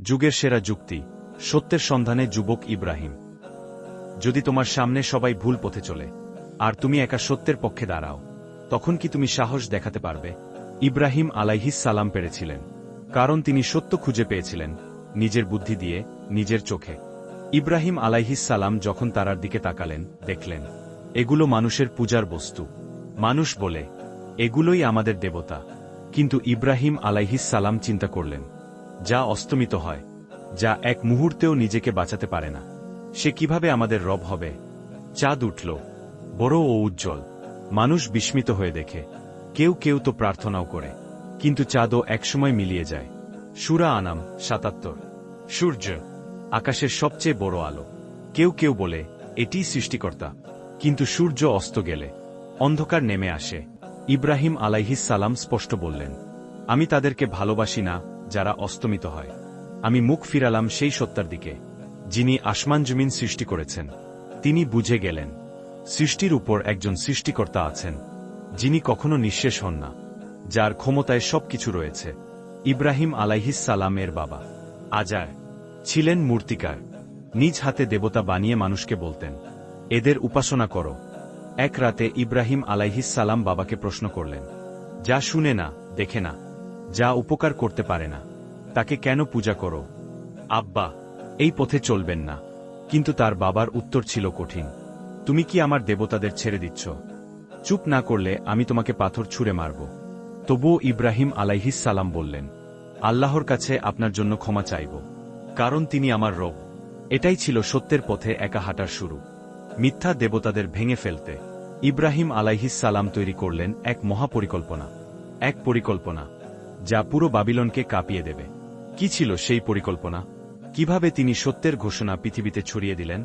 যুগের সেরা যুক্তি, সত্যের সন্ধানে যুবক ইব্রাহিম। যদি তোমার সামনে সবাই ভুল পথে চলে, আর তুমি একা সত্যের পক্ষে দাঁড়াও, তখন কি তুমি সাহস দেখাতে পারবে? ইব্রাহিম আলাইহিস সালাম পেরেছিলেন, কারণ তিনি সত্য খুঁজে পেয়েছিলেন, নিজের বুদ্ধি দিয়ে, নিজের চোখে। ইব্রাহিম আলাইহিস সালাম যখন তারার দিকে তাকালেন, দেখলেন, এগুলো মানুষের পূজার বস্তু। মানুষ বলে, এগুলোই আমাদের দেবতা। কিন্তু ইব্রাহিম আলাইহিস সালাম চিন্তা করলেন যা অস্তমিত হয়, যা এক মুহূর্তেও নিজেকে বাঁচাতে পারে না। সে কীভাবে আমাদের রব হবে? চাঁদ উঠল, বড় ও উজ্জ্বল। মানুষ বিস্মিত হয়ে দেখে, কেউ কেউ তো প্রার্থনাও করে, কিন্তু চাঁদও একসময় মিলিয়ে যায়। সুরা আনাম সাতাত্তর। সূর্য, আকাশের সবচেয়ে বড় আলো। কেউ কেউ বলে, এটিই সৃষ্টিকর্তা। কিন্তু সূর্য অস্ত গেলে, অন্ধকার নেমে আসে। ইব্রাহিম আলাইহিস সালাম স্পষ্ট বললেন, আমি তাদেরকে ভালোবাসি না যারা অস্তমিত হয়। আমি মুখ ফিরালাম সেই সত্তার দিকে, যিনি আসমান জমিন সৃষ্টি করেছেন। তিনি বুঝে গেলেন, সৃষ্টির উপর একজন সৃষ্টিকর্তা আছেন, যিনি কখনো নিঃশেষ হন না, যার ক্ষমতায় সবকিছু রয়েছে। ইব্রাহিম আলাইহিস সালামের বাবা, আজার, ছিলেন মূর্তিকার। নিজ হাতে দেবতা বানিয়ে মানুষকে বলতেন, এদের উপাসনা করো। এক রাতে ইব্রাহিম আলাইহিস সালাম বাবাকে প্রশ্ন করলেন, যা শুনে না, দেখে না। যা উপকার করতে পারে না, তাকে কেন পূজা করো? আব্বা, এই পথে চলবেন না। কিন্তু তার বাবার উত্তর ছিল কঠিন। তুমি কি আমার দেবতাদের ছেড়ে দিচ্ছ? চুপ না করলে আমি তোমাকে পাথর ছুঁড়ে মারব। তবুও ইব্রাহিম আলাইহিস সালাম বললেন, আল্লাহর কাছে আপনার জন্য ক্ষমা চাইব। কারণ তিনি আমার রব। এটাই ছিল সত্যের পথে একা হাঁটার শুরু। মিথ্যা দেবতাদের ভেঙে ফেলতে ইব্রাহিম আলাইহিস সালাম তৈরি করলেন এক মহাপরিকল্পনা। এক পরিকল্পনা। যা পুরো বাবিলনকে কাঁপিয়ে দেবে। কি ছিল সেই পরিকল্পনা? কীভাবে তিনি সত্যের ঘোষণা পৃথিবীতে ছড়িয়ে দিলেন?